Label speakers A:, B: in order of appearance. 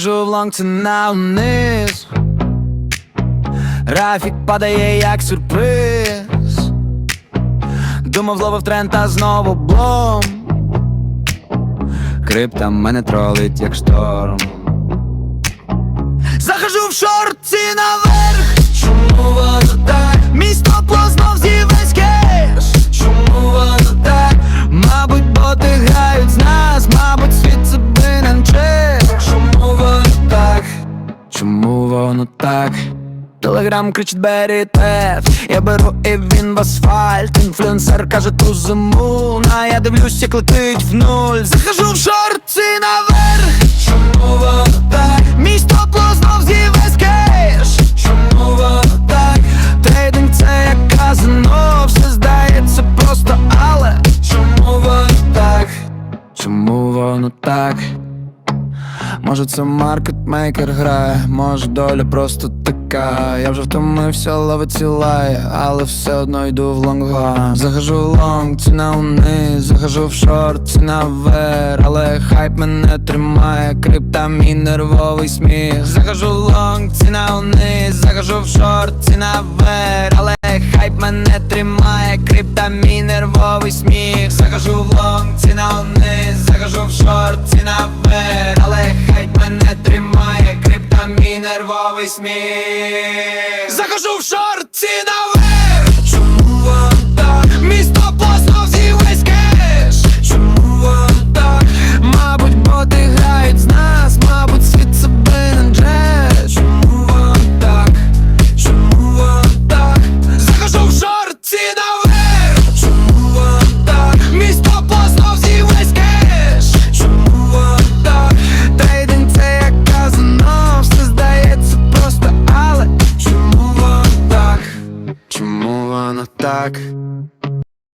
A: Жовлонг ціна вниз Графік падає як сюрприз. Думав, зловив тренд, а знову блом. Крипта мене тролить, як шторм. Захожу в шорці наверх. Чому воно так? Телеграм кричить бері теф Я беру і він в асфальт Інфлюенсер каже ту зиму А я дивлюсь, як летить в нуль Захожу в шорти наверх Чому воно так? Місто плознов з'явись кеш Чому воно так? Трейдинг це як казино Все здається просто, але Чому воно так? Чому воно так? Може це маркетмейкер грає, може доля просто така. Я вже втомився, ловить лає, але все одно йду в лонгган Захожу лонг, ціна униз, захожу в шорт, ціна вверх Але хайп мене тримає, крипта мій нервовий сміх. Захожу лонг, ціна униз, захожу в шорт, ціна вверх Але хайп мене тримає, крипта мій нервовий сміх. Захожу в лонг, ціна униз, захожу в шорт, ціна вверх сміх. Захожу в шорт, ціна просто,